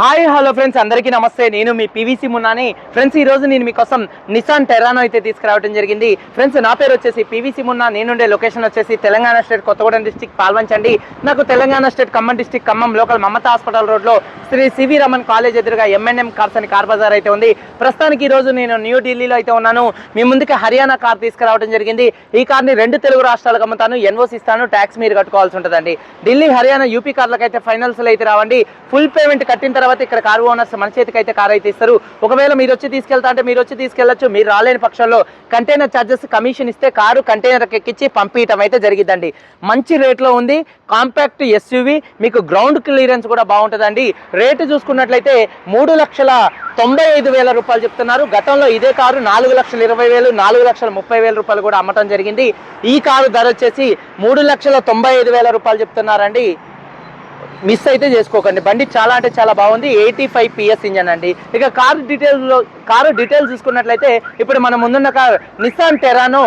Hi hello friends అందరికీ నమస్తే. నేను మీ పీవీసీ మున్నాని. ఫ్రెండ్స్ ఈ రోజు నేను మీకోసం నిసాన్ టెరానో అయితే తీసుకురావడం జరిగింది. ఫ్రెండ్స్ నా పేరు వచ్చేసి పీవీసీ మున్నా. నేనుండే లొకేషన్ వచ్చేసి తెలంగాణ స్టేట్ కొత్తగూడెం డిస్టిక్ పాల్వంచండి. నాకు Telangana state Khammam district Khammam local Mamata hospital రోడ్లో శ్రీ సివి రమన్ కాలేజ్ ఎదురుగా ఎంఎన్ఎం కార్స్ అని కార్ బజార్ అయితే ఉంది. ప్రస్తుతానికి ఈ రోజు నేను న్యూ ఢిల్లీలో అయితే ఉన్నాను. మీ ముందుకి హర్యానా కార్ తీసుకురావడం జరిగింది. ఈ కార్ని రెండు తెలుగు రాష్ట్రాలకు అమ్ముతాను. ఎన్ఓసి ఇస్తాను. ట్యాక్స్ మీరు కట్టుకోవాల్సి ఉంటుందండి. ఢిల్లీ హర్యానా యూపీ కార్లకైతే ఫైనల్స్లో అయితే రావండి. ఫుల్ పేమెంట్ కట్టిన తర్వాత తర్వాత ఇక్కడ కారు ఓనర్స్ మన చేతికి అయితే కార్ అయితే ఇస్తారు. ఒకవేళ మీరు వచ్చి తీసుకెళ్తా అంటే మీరు వచ్చి తీసుకెళ్ళొచ్చు మీరు రాలేని పక్షంలో కంటైనర్ ఛార్జెస్ కమిషన్ ఇస్తే కారు కంటైనర్ ఎక్కించి పంపించడం అయితే జరిగిద్దండి. మంచి రేట్లో ఉంది. కాంపాక్ట్ ఎస్యూవి మీకు గ్రౌండ్ క్లియరెన్స్ కూడా బాగుంటుందండి. రేటు చూసుకున్నట్లయితే మూడు లక్షల తొంభై ఐదు వేల రూపాయలు చెప్తున్నారు. గతంలో ఇదే కారు నాలుగు లక్షల ఇరవై వేలు నాలుగు లక్షల ముప్పై వేల రూపాయలు కూడా అమ్మటం జరిగింది. ఈ కారు ధర వచ్చేసి మూడు లక్షల తొంభై ఐదు వేల రూపాయలు చెప్తున్నారండి. మిస్ అయితే చేసుకోకండి. బండి చాలా అంటే చాలా బాగుంది. ఎయిటీ ఫైవ్ పిఎస్ ఇంజన్ అండి. ఇక కార్ డీటెయిల్స్లో కారు డీటెయిల్స్ చూసుకున్నట్లయితే ఇప్పుడు మనం ముందున్న car Nissan Terrano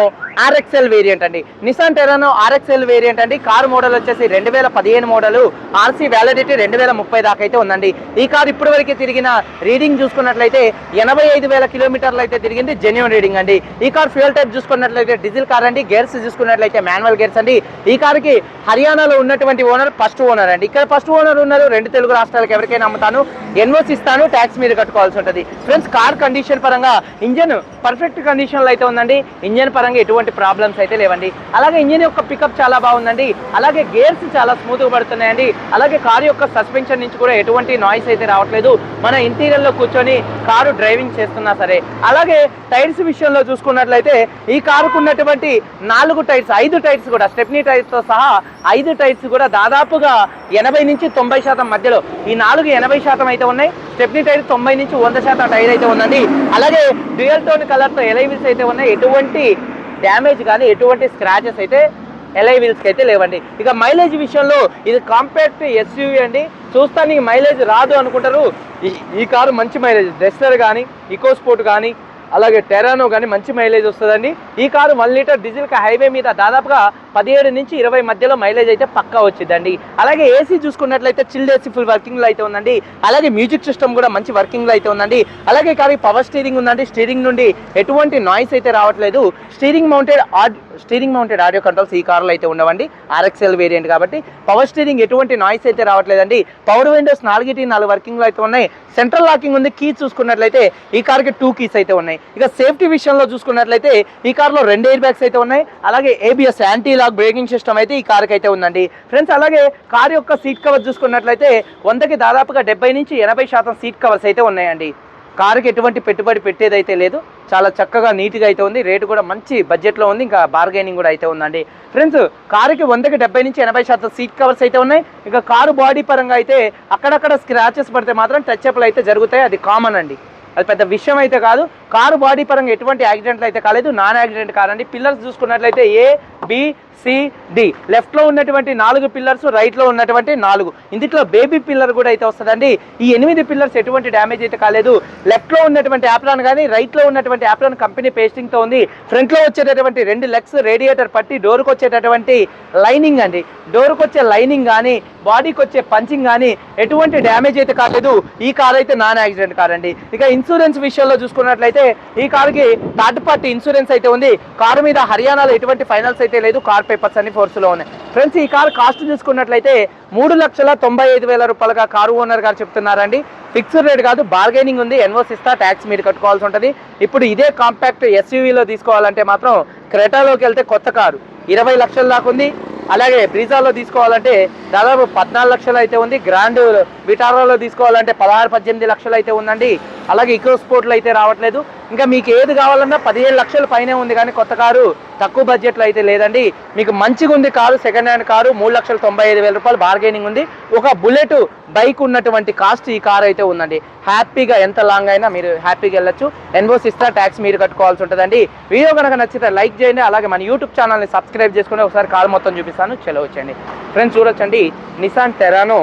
RXL variant అండి. నిసాన్ టెరానో ఆర్ఎక్స్ఎల్ వేరియంట్ అండి. కార్ మోడల్ వచ్చేసి రెండు వేల పదిహేను మోడల్ ఆర్సీ వ్యాలిడిటీ రెండు వేల ముప్పై దాకా అయితే ఉందండి. ఈ కారు ఇప్పటి వరకు తిరిగిన రీడింగ్ చూసుకున్నట్లయితే ఎనభై ఐదు వేల కిలోమీటర్లు అయితే తిరిగింది జెన్యున్ రీడింగ్ అండి. ఈ కార్ ఫ్యూయల్ టైప్ చూసుకున్నట్లయితే డీజిల్ కార్ అండి. గేర్స్ చూసుకున్నట్లయితే మాన్యువల్ గేర్స్ అండి. ఈ కారుకి హర్యానాలో ఉన్నటువంటి ఓనర్ ఫస్ట్ ఓనర్ అండి. ఇక్కడ ఫస్ట్ ఓనర్ ఉన్నారు రెండు తెలుగు రాష్ట్రాలకు ఎవరికైనా అమ్ముతాను. ఎన్ఓసి ఇస్తాను. ట్యాక్స్ మీరు కట్టుకోవాల్సి ఉంటుంది. ఫ్రెండ్స్ కార్ కండిషన్ పరంగా ఇంజన్ పర్ఫెక్ట్ కండిషన్లో అయితే ఉందండి. ఇంజన్ పరంగా ఎటువంటి ప్రాబ్లమ్స్ అయితే లేవండి. అలాగే ఇంజన్ యొక్క పికప్ చాలా బాగుందండి. అలాగే గేర్స్ చాలా స్మూత్గా పడుతున్నాయండి. అలాగే కారు యొక్క సస్పెన్షన్ నుంచి కూడా ఎటువంటి నాయిస్ అయితే రావట్లేదు. మన ఇంటీరియర్లో కూర్చొని కారు డ్రైవింగ్ చేస్తున్నా సరే. అలాగే టైర్స్ విషయంలో చూసుకున్నట్లయితే ఈ కారుకు ఉన్నటువంటి నాలుగు టైర్స్ ఐదు టైర్స్ కూడా స్టెప్నీ టైర్స్తో సహా ఐదు టైర్స్ కూడా దాదాపుగా ఎనభై నుంచి తొంభై శాతం మధ్యలో ఈ నాలుగు ఎనభై శాతం అయితే ఉన్నాయి. స్టెప్నీ టైర్ తొంభై నుంచి వంద శాతం టైర్ అయితే ఉందండి. అలాగే డ్యూయల్ టోన్ కలర్తో ఎలైవిల్స్ అయితే ఉన్నాయి. ఎటువంటి డ్యామేజ్ కానీ ఎటువంటి స్క్రాచెస్ అయితే ఎలై వీల్స్కి అయితే లేవండి. ఇక మైలేజ్ విషయంలో ఇది కాంపాక్ట్ ఎస్యూవి అండి. చూస్తానికి మైలేజ్ రాదు అనుకుంటారు. ఈ- ఈ కారు మంచి మైలేజ్. డెస్టర్ కానీ ఇకో స్పోర్ట్ కానీ అలాగే టెరానో కానీ మంచి మైలేజ్ వస్తుందండి. ఈ కారు వన్ లీటర్ డీజిల్కి హైవే మీద దాదాపుగా పదిహేడు నుంచి ఇరవై మధ్యలో మైలేజ్ అయితే పక్కా వచ్చిందండి. అలాగే ఏసీ చూసుకున్నట్లయితే చిల్డ్ ఏసీ ఫుల్ వర్కింగ్లో అయితే ఉందండి. అలాగే మ్యూజిక్ సిస్టమ్ కూడా మంచి వర్కింగ్లో అయితే ఉందండి. అలాగే కానీ పవర్ స్టీరింగ్ ఉందండి. స్టీరింగ్ నుండి ఎటువంటి నాయిస్ అయితే రావట్లేదు. స్టీరింగ్ మౌంటెడ్ ఆడ్ స్టీరింగ్ మౌంటెడ్ ఆడియో కంట్రోల్స్ ఈ కార్లో అయితే ఉండవండి. ఆర్ఎక్స్ఎల్ వేరియంట్ కాబట్టి పవర్ స్టీరింగ్ ఎటువంటి నాయిస్ అయితే రావట్లేదండి. పవర్ విండోస్ నాలుగిటి నాలుగు వర్కింగ్లో అయితే ఉన్నాయి. సెంట్రల్ లాకింగ్ ఉంది. కీ చూసుకున్నట్లయితే ఈ కార్కి టూ కీస్ అయితే ఉన్నాయి. ఇక సేఫ్టీ విషయంలో చూసుకున్నట్లయితే ఈ కార్లో రెండు ఎయిర్ బ్యాగ్స్ అయితే ఉన్నాయి. అలాగే ABS anti lock braking system అయితే ఈ కార్కి అయితే ఉందండి. ఫ్రెండ్స్ అలాగే కార్ యొక్క సీట్ కవర్ చూసుకున్నట్లయితే వందకి దాదాపుగా డెబ్బై నుంచి ఎనభై శాతం సీట్ కవర్స్ అయితే ఉన్నాయండి. కారుకి ఎటువంటి పెట్టుబడి పెట్టేదైతే లేదు. చాలా చక్కగా నీట్గా అయితే ఉంది. రేటు కూడా మంచి బడ్జెట్లో ఉంది. ఇంకా బార్గెనింగ్ కూడా అయితే ఉందండి. ఫ్రెండ్స్ కారుకి వందకి డెబ్బై నుంచి ఎనభై శాతం సీట్ కవర్స్ అయితే ఉన్నాయి. ఇంకా కారు బాడీ పరంగా అయితే అక్కడక్కడ స్క్రాచెస్ పడితే మాత్రం టచ్ అప్లు అయితే జరుగుతాయి. అది కామన్ అండి. అది పెద్ద విషయం అయితే కాదు. కారు బాడీ పరంగా ఎటువంటి యాక్సిడెంట్లు అయితే కాలేదు. నాన్ యాక్సిడెంట్ కార్ అండి పిల్లర్స్ చూసుకున్నట్లయితే ఏ బిసిడి డి. లెఫ్ట్లో ఉన్నటువంటి నాలుగు పిల్లర్స్ రైట్లో ఉన్నటువంటి నాలుగు. ఇందులో బేబీ పిల్లర్ కూడా అయితే వస్తుందండి. ఈ ఎనిమిది పిల్లర్స్ ఎటువంటి డ్యామేజ్ అయితే కాలేదు. లెఫ్ట్లో ఉన్నటువంటి యాప్లాన్ కానీ రైట్లో ఉన్నటువంటి యాప్లాన్ కంపెనీ పేస్టింగ్తో ఉంది. ఫ్రంట్లో వచ్చేటటువంటి రెండు లెగ్స్ రేడియేటర్ పట్టి డోర్కి వచ్చేటటువంటి లైనింగ్ అండి. డోర్కి వచ్చే లైనింగ్ కానీ బాడీకి వచ్చే పంచింగ్ కానీ ఎటువంటి డ్యామేజ్ అయితే కాలేదు. ఈ కార్ అయితే నాన్ యాక్సిడెంట్ కార్ అండి. ఇక ఇన్సూరెన్స్ విషయంలో చూసుకున్నట్లయితే ఈ కార్కి థర్డ్ పార్టీ ఇన్సూరెన్స్ అయితే ఉంది. కారు మీద హర్యానాలో ఎటువంటి ఫైనల్స్ అయితే లేదు కార్ పేపర్స్ అన్ని ఫోర్స్లో ఉన్నాయి. ఫ్రెండ్స్ ఈ కార్ కాస్ట్ చూసుకున్నట్లయితే మూడు లక్షల తొంభై ఐదు వేల రూపాయలుగా కారు ఓనర్ గారు చెప్తున్నారండి. ఫిక్స్డ్ రేట్ కాదు బార్గెనింగ్ ఉంది. ఎన్వోస్ ఇస్తా ట్యాక్స్ మీరు కట్టుకోవాల్సి ఉంటుంది. ఇప్పుడు ఇదే కాంపాక్ట్ ఎస్యూవీలో తీసుకోవాలంటే మాత్రం క్రెటాలోకి వెళ్తే కొత్త కారు. ఇరవై లక్షల దాకా ఉంది. అలాగే బ్రీజాలో తీసుకోవాలంటే దాదాపు పద్నాలుగు లక్షలు అయితే ఉంది. గ్రాండ్ విటారాలో తీసుకోవాలంటే పదహారు పద్దెనిమిది లక్షలు అయితే ఉందండి. అలాగే ఇకో స్పోర్ట్లో అయితే రావట్లేదు. ఇంకా మీకు ఏది కావాలన్నా పదిహేను లక్షల పైనే ఉంది కానీ కొత్త కారు తక్కువ బడ్జెట్లో అయితే లేదండి. మీకు మంచిగా ఉంది కారు సెకండ్ హ్యాండ్ కారు మూడు లక్షల తొంభై ఐదు వేల రూపాయలు బార్గెనింగ్ ఉంది. ఒక బుల్లెట్ బైక్ ఉన్నటువంటి కాస్ట్ ఈ కార్ అయితే ఉందండి. హ్యాపీగా ఎంత లాంగ్ అయినా మీరు హ్యాపీగా వెళ్ళొచ్చు. ఎన్వోస్ ఇస్తా ట్యాక్స్ మీరు కట్టుకోవాల్సి ఉంటుందండి. వీడియో కనుక నచ్చితే లైక్ చేయండి. అలాగే మన యూట్యూబ్ ఛానల్ని సబ్స్క్రైబ్ చేసుకుని ఒకసారి కార్ మొత్తం చూపిస్తాను. చలో వచ్చండి ఫ్రెండ్స్ చూడొచ్చండి. నిసాన్ టెరానో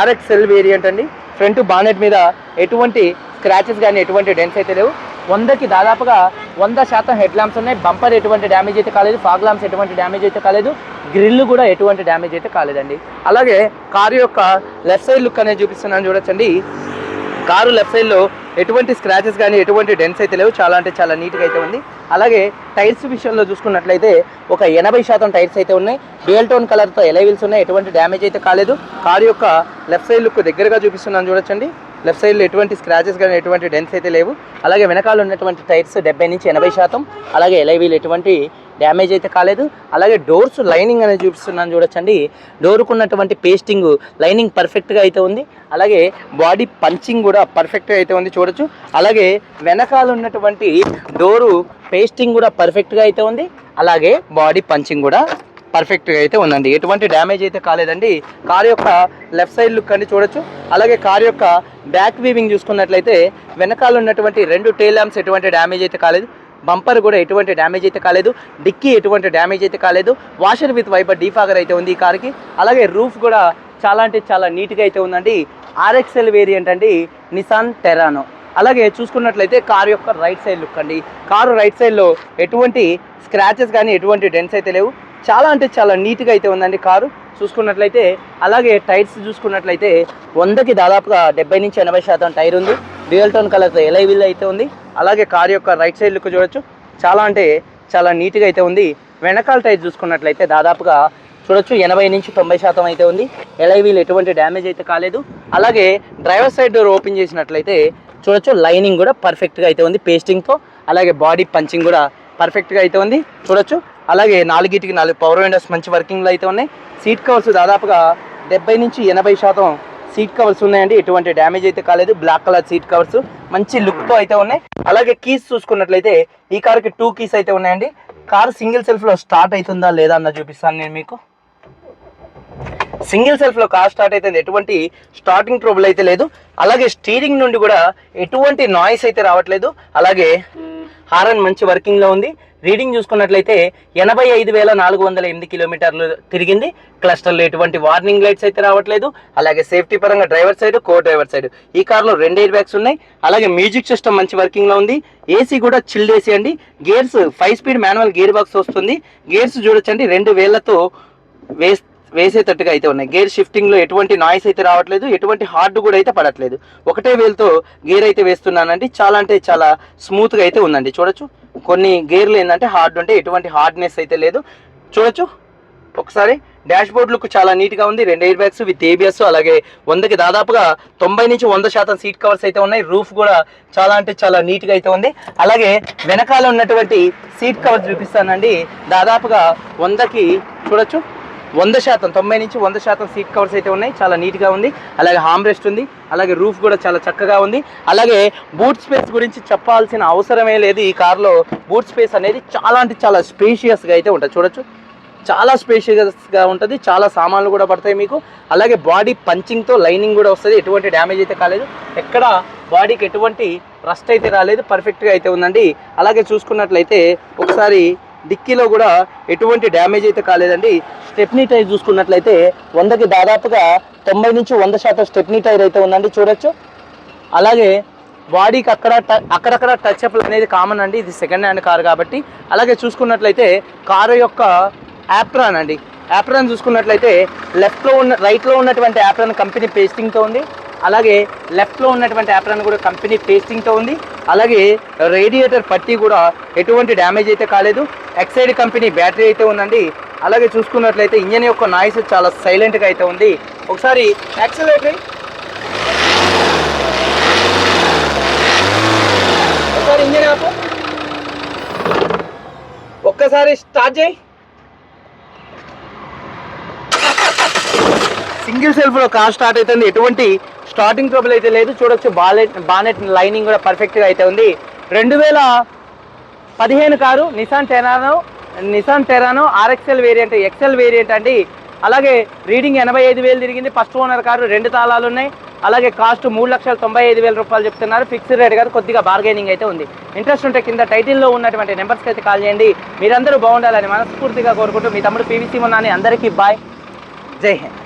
ఆర్ఎక్స్ఎల్ వేరియంట్ అండి. ఫ్రంట్ బానెట్ మీద ఎటువంటి స్క్రాచెస్ కానీ ఎటువంటి డెన్స్ అయితే లేవు. వందకి దాదాపుగా వంద శాతం హెడ్ ల్యాంప్స్ ఉన్నాయి. బంపర్ ఎటువంటి డ్యామేజ్ అయితే కాలేదు. ఫాగ్ ల్యాంప్స్ ఎటువంటి డ్యామేజ్ అయితే కాలేదు. గ్రిల్ కూడా ఎటువంటి డ్యామేజ్ అయితే కాలేదండి. అలాగే కారు యొక్క లెఫ్ట్ సైడ్ లుక్ అనేది చూపిస్తున్నాను చూడొచ్చండి. కారు లెఫ్ట్ సైడ్లో ఎటువంటి స్క్రాచెస్ కానీ ఎటువంటి డెన్స్ అయితే లేవు. చాలా అంటే చాలా నీట్గా అయితే ఉంది. అలాగే టైర్స్ విషయంలో చూసుకున్నట్లయితే ఒక ఎనభై శాతం టైర్స్ అయితే ఉన్నాయి. డ్యూయల్ టోన్ కలర్తో ఎలైవిల్స్ ఉన్నాయి. ఎటువంటి డ్యామేజ్ అయితే కాలేదు. కారు యొక్క లెఫ్ట్ సైడ్ లుక్ దగ్గరగా చూపిస్తున్నాను చూడొచ్చండి. లెఫ్ట్ సైడ్లో ఎటువంటి స్క్రాచెస్ కానీ ఎటువంటి డెన్స్ అయితే లేవు. అలాగే వెనకాల ఉన్నటువంటి టైర్స్ డెబ్బై నుంచి ఎనభై శాతం అలాగే ఎలైవీలు ఎటువంటి డ్యామేజ్ అయితే కాలేదు. అలాగే డోర్స్ లైనింగ్ అనేది చూపిస్తున్నాను చూడొచ్చండి. డోర్కు ఉన్నటువంటి పేస్టింగ్ లైనింగ్ పర్ఫెక్ట్గా అయితే ఉంది. అలాగే బాడీ పంచింగ్ కూడా పర్ఫెక్ట్గా అయితే ఉంది చూడొచ్చు. అలాగే వెనకాల ఉన్నటువంటి డోరు పేస్టింగ్ కూడా పర్ఫెక్ట్గా అయితే ఉంది. అలాగే బాడీ పంచింగ్ కూడా పర్ఫెక్ట్గా అయితే ఉందండి. ఎటువంటి డ్యామేజ్ అయితే కాలేదండి. కార్ యొక్క లెఫ్ట్ సైడ్ లుక్ అండి చూడొచ్చు. అలాగే కార్ యొక్క బ్యాక్ వీవింగ్ చూసుకున్నట్లయితే వెనకాల ఉన్నటువంటి రెండు టైల్ ల్యాంప్స్ ఎటువంటి డ్యామేజ్ అయితే కాలేదు. బంపర్ కూడా ఎటువంటి డ్యామేజ్ అయితే కాలేదు. డిక్కీ ఎటువంటి డ్యామేజ్ అయితే కాలేదు. వాషర్ విత్ వైపర్ డీఫాగర్ అయితే ఉంది ఈ కార్కి. అలాగే రూఫ్ కూడా చాలా అంటే చాలా నీట్గా అయితే ఉందండి. ఆర్ఎక్స్ఎల్ వేరియంట్ అండి. నిసాన్ టెరానో అలాగే చూసుకున్నట్లయితే కారు యొక్క రైట్ సైడ్ లుక్ అండి. కారు రైట్ సైడ్లో ఎటువంటి స్క్రాచెస్ కానీ ఎటువంటి డెన్స్ అయితే లేవు. చాలా అంటే చాలా నీట్గా అయితే ఉందండి కారు. చూసుకున్నట్లయితే అలాగే టైర్స్ చూసుకున్నట్లయితే వందకి దాదాపుగా డెబ్బై నుంచి ఎనభై శాతం టైర్ ఉంది. Dual tone colour alloy wheel అయితే ఉంది. అలాగే కార్ యొక్క రైట్ సైడ్ లుక్ చూడొచ్చు. చాలా అంటే చాలా నీట్గా అయితే ఉంది. వెనకాల టైర్ చూసుకున్నట్లయితే దాదాపుగా చూడొచ్చు ఎనభై నుంచి తొంభై శాతం అయితే ఉంది. ఎలై వీల్ ఎటువంటి డ్యామేజ్ అయితే కాలేదు. అలాగే డ్రైవర్ సైడ్ డోర్ ఓపెన్ చేసినట్లయితే చూడొచ్చు లైనింగ్ కూడా పర్ఫెక్ట్గా అయితే ఉంది. పేస్టింగ్తో అలాగే బాడీ పంచింగ్ కూడా పర్ఫెక్ట్గా అయితే ఉంది. చూడొచ్చు అలాగే నాలుగిటికి నాలుగు పవర్ విండోస్ మంచి వర్కింగ్లో అయితే ఉన్నాయి. సీట్ కవర్స్ దాదాపుగా డెబ్బై నుంచి ఎనభై శాతం సీట్ కవర్స్ ఉన్నాయండి. ఎటువంటి డ్యామేజ్ అయితే కాలేదు. బ్లాక్ కలర్ సీట్ కవర్స్ మంచి లుక్తో అయితే ఉన్నాయి. అలాగే కీస్ చూసుకున్నట్లయితే ఈ కార్కి టూ కీస్ అయితే ఉన్నాయండి. కార్ సింగిల్ సెల్ఫ్లో స్టార్ట్ అవుతుందా లేదా అన్న చూపిస్తాను నేను మీకు. సింగిల్ సెల్ఫ్లో కార్ స్టార్ట్ అయితే ఎటువంటి స్టార్టింగ్ ట్రబుల్ అయితే లేదు. అలాగే స్టీరింగ్ నుండి కూడా ఎటువంటి నాయిస్ అయితే రావట్లేదు. అలాగే హారన్ మంచి వర్కింగ్లో ఉంది. రీడింగ్ చూసుకున్నట్లయితే ఎనభై ఐదు వేల నాలుగు వందల ఎనిమిది కిలోమీటర్లు తిరిగింది. క్లస్టర్లో ఎటువంటి వార్నింగ్ లైట్స్ అయితే రావట్లేదు. అలాగే సేఫ్టీ పరంగా driver side co driver side. ఈ కార్లో రెండు ఎయిర్ బ్యాగ్స్ ఉన్నాయి. అలాగే మ్యూజిక్ సిస్టమ్ మంచి వర్కింగ్లో ఉంది. ఏసీ కూడా చిల్డ్ ఏసీ అండి. Gears five speed manual gear box వస్తుంది. గేర్స్ చూడొచ్చండి. రెండు వేళ్ళతో వేస్ వేసేటట్టుగా అయితే ఉన్నాయి. గేర్ షిఫ్టింగ్లో ఎటువంటి నాయిస్ అయితే రావట్లేదు ఎటువంటి హార్డ్ కూడా అయితే పడట్లేదు. ఒకటే వేలుతో గేర్ అయితే వేస్తున్నానండి. చాలా అంటే చాలా స్మూత్గా అయితే ఉందండి. చూడొచ్చు. కొన్ని గేర్లు ఏంటంటే హార్డ్ ఉంటే ఎటువంటి హార్డ్నెస్ అయితే లేదు. చూడొచ్చు. ఒకసారి డాష్ బోర్డ్ లుక్ చాలా నీట్గా ఉంది. రెండు ఎయిర్ బ్యాగ్స్ విత్ ఏబిఎస్ అలాగే వందకి దాదాపుగా తొంభై నుంచి వంద శాతం సీట్ కవర్స్ అయితే ఉన్నాయి. రూఫ్ కూడా చాలా అంటే చాలా నీట్గా అయితే ఉంది. అలాగే వెనకాల ఉన్నటువంటి సీట్ కవర్స్ చూపిస్తానండి. దాదాపుగా వందకి చూడొచ్చు. వంద శాతం తొంభై నుంచి వంద శాతం సీట్ కవర్స్ అయితే ఉన్నాయి. చాలా నీట్గా ఉంది. అలాగే హామ్ రెస్ట్ ఉంది. అలాగే రూఫ్ కూడా చాలా చక్కగా ఉంది. అలాగే బూట్ స్పేస్ గురించి చెప్పాల్సిన అవసరమే లేదు. ఈ కార్లో బూట్ స్పేస్ అనేది చాలా అంటే చాలా స్పేషియస్గా అయితే ఉంటుంది. చూడొచ్చు. చాలా స్పేషియస్గా ఉంటుంది. చాలా సామాన్లు కూడా పడతాయి మీకు. అలాగే బాడీ పంచింగ్తో లైనింగ్ కూడా వస్తుంది. ఎటువంటి డ్యామేజ్ అయితే కాలేదు. ఎక్కడ బాడీకి ఎటువంటి రస్ట్ అయితే రాలేదు. పర్ఫెక్ట్గా అయితే ఉందండి. అలాగే చూసుకున్నట్లయితే ఒకసారి డిక్కీలో కూడా ఎటువంటి డ్యామేజ్ అయితే కాలేదండి. స్టెప్నీ టైర్ చూసుకున్నట్లయితే వందకి దాదాపుగా తొంభై నుంచి వంద శాతం స్టెప్నీ టైర్ అయితే ఉందండి. చూడొచ్చు. అలాగే బాడీకి అక్కడ ట- అక్కడక్కడ టచ్ అప్లు అనేది కామన్ అండి. ఇది సెకండ్ హ్యాండ్ కార్ కాబట్టి. అలాగే చూసుకున్నట్లయితే కారు యొక్క యాప్రాన్ అండి. యాప్రాన్ చూసుకున్నట్లయితే లెఫ్ట్లో ఉన్న రైట్లో ఉన్నటువంటి యాప్రాన్ కంపెనీ పేస్టింగ్తో ఉంది. అలాగే లెఫ్ట్లో ఉన్నటువంటి యాప్రాన్ కూడా కంపెనీ పేస్టింగ్తో ఉంది. అలాగే రేడియేటర్ పట్టి కూడా ఎటువంటి డ్యామేజ్ అయితే కాలేదు. ఎక్సైడ్ కంపెనీ బ్యాటరీ అయితే ఉందండి. అలాగే చూసుకున్నట్లయితే ఇంజన్ యొక్క నాయిస్ చాలా సైలెంట్గా అయితే ఉంది. ఒకసారి యాక్సిలేటరీ ఒకసారి ఇంజన్ ఆపు. ఒక్కసారి స్టార్ట్ చేయి. సింగిల్ సెల్ఫ్లో కార్ స్టార్ట్ అవుతుంది. ఎటువంటి స్టార్టింగ్ ట్రబుల్ అయితే లేదు. చూడొచ్చు బాలెట్ బానెట్ లైనింగ్ కూడా పర్ఫెక్ట్గా అయితే ఉంది. రెండు వేల పదిహేను car Nissan Terrano Nissan Terrano RXL variant XL variant అండి. అలాగే రీడింగ్ ఎనభై ఐదు వేలు తిరిగింది. ఫస్ట్ ఓనర్ కారు రెండు తాళాలు ఉన్నాయి. అలాగే కాస్ట్ మూడు లక్షల తొంభై ఐదు వేల రూపాయలు చెప్తున్నారు. ఫిక్స్డ్ రేట్ కాదు కొద్దిగా బార్గెనింగ్ అయితే ఉంది. ఇంట్రెస్ట్ ఉంటే కింద టైటిల్లో ఉన్నటువంటి నెంబర్స్కి అయితే కాల్ చేయండి. మీరందరూ బాగుండాలని మనస్ఫూర్తిగా కోరుకుంటూ మీ తమ్ముడు పీవీసీ ఉన్నాని అందరికీ బాయ్ జై హింద్.